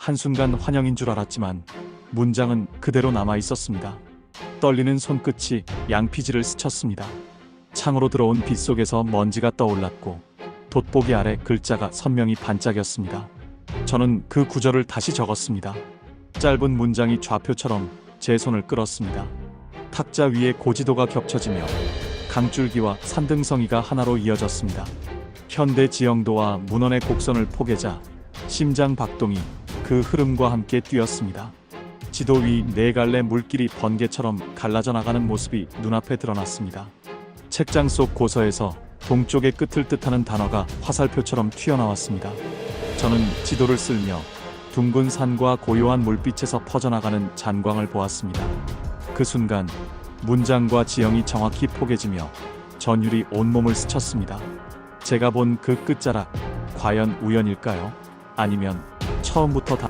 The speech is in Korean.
한순간 환영인 줄 알았지만 문장은 그대로 남아 있었습니다. 떨리는 손끝이 양피지를 스쳤습니다. 창으로 들어온 빛 속에서 먼지가 떠올랐고 돋보기 아래 글자가 선명히 반짝였습니다. 저는 그 구절을 다시 적었습니다. 짧은 문장이 좌표처럼 제 손을 끌었습니다. 탁자 위에 고지도가 겹쳐지며 강줄기와 산등성이가 하나로 이어졌습니다. 현대 지형도와 문헌의 곡선을 포개자 심장 박동이 그 흐름과 함께 뛰었습니다. 지도 위 네 갈래 물길이 번개처럼 갈라져 나가는 모습이 눈앞에 드러났습니다. 책장 속 고서에서 동쪽의 끝을 뜻하는 단어가 화살표처럼 튀어나왔습니다. 저는 지도를 쓸며 둥근 산과 고요한 물빛에서 퍼져나가는 잔광을 보았습니다. 그 순간 문장과 지형이 정확히 포개지며 전율이 온몸을 스쳤습니다. 제가 본 그 끝자락 과연 우연일까요? 아니면 처음부터 다